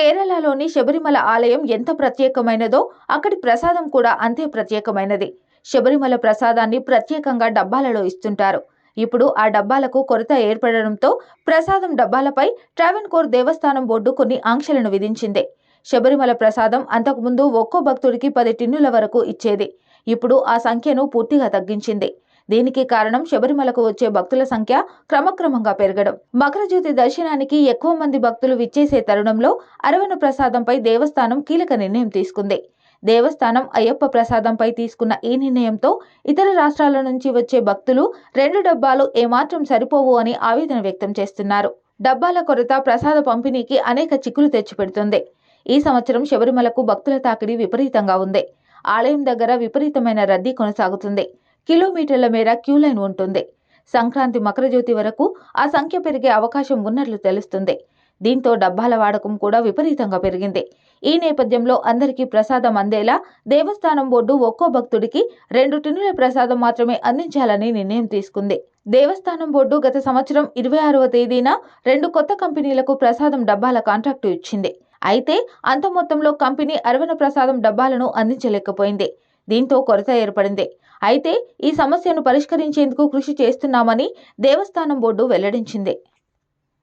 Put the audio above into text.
కేరళలోని శబరిమల ఆలయం ఎంత ప్రత్యేకమైనదో అక్కడి ప్రసాదం కూడా అంతే ప్రత్యేకమైనది. శబరిమల ప్రసాదాన్ని ప్రత్యేకంగా డబ్బాలలో ఇస్తుంటారు. ఇప్పుడు ఆ డబ్బాలకు కొరత ఏర్పడడంతో ప్రసాదం డబ్బాలపై ట్రావెన్కోర్ దేవస్థానం బోర్డు కొన్ని ఆంక్షలను విధించింది. శబరిమల ప్రసాదం అంతకుముందు ఒక్కో భక్తుడికి పది టిన్నుల వరకు ఇచ్చేది. ఇప్పుడు ఆ సంఖ్యను పూర్తిగా తగ్గించింది. దీనికి కారణం శబరిమలకు వచ్చే భక్తుల సంఖ్య క్రమక్రమంగా పెరగడం. మకరజ్యోతి దర్శనానికి ఎక్కువ మంది భక్తులు విచ్చేసే తరుణంలో అరవణ ప్రసాదంపై దేవస్థానం కీలక నిర్ణయం తీసుకుంది. దేవస్థానం అయ్యప్ప ప్రసాదంపై తీసుకున్న ఈ నిర్ణయంతో ఇతర రాష్ట్రాల నుంచి వచ్చే భక్తులు రెండు డబ్బాలు ఏమాత్రం సరిపోవు అని ఆవేదన వ్యక్తం చేస్తున్నారు. డబ్బాల కొరత ప్రసాద పంపిణీకి అనేక చిక్కులు తెచ్చిపెడుతుంది. ఈ సంవత్సరం శబరిమలకు భక్తుల తాకిడి విపరీతంగా ఉంది. ఆలయం దగ్గర విపరీతమైన రద్దీ కొనసాగుతుంది. కిలోమీటర్ల మేర క్యూ లైన్ ఉంటుంది. సంక్రాంతి మకరజ్యోతి వరకు ఆ సంఖ్య పెరిగే అవకాశం ఉన్నట్లు తెలుస్తుంది. దీంతో డబ్బాల వాడకం కూడా విపరీతంగా పెరిగింది. ఈ నేపథ్యంలో అందరికీ ప్రసాదం అందేలా దేవస్థానం బోర్డు ఒక్కో భక్తుడికి రెండు టిన్నుల ప్రసాదం మాత్రమే అందించాలని నిర్ణయం తీసుకుంది. దేవస్థానం బోర్డు గత సంవత్సరం ఇరవై ఆరవ తేదీన రెండు కొత్త కంపెనీలకు ప్రసాదం డబ్బాల కాంట్రాక్టు ఇచ్చింది. అయితే అంత మొత్తంలో కంపెనీ అరవణ ప్రసాదం డబ్బాలను అందించలేకపోయింది. దీంతో కొరత ఏర్పడింది. అయితే ఈ సమస్యను పరిష్కరించేందుకు కృషి చేస్తున్నామని దేవస్థానం బోర్డు వెల్లడించింది.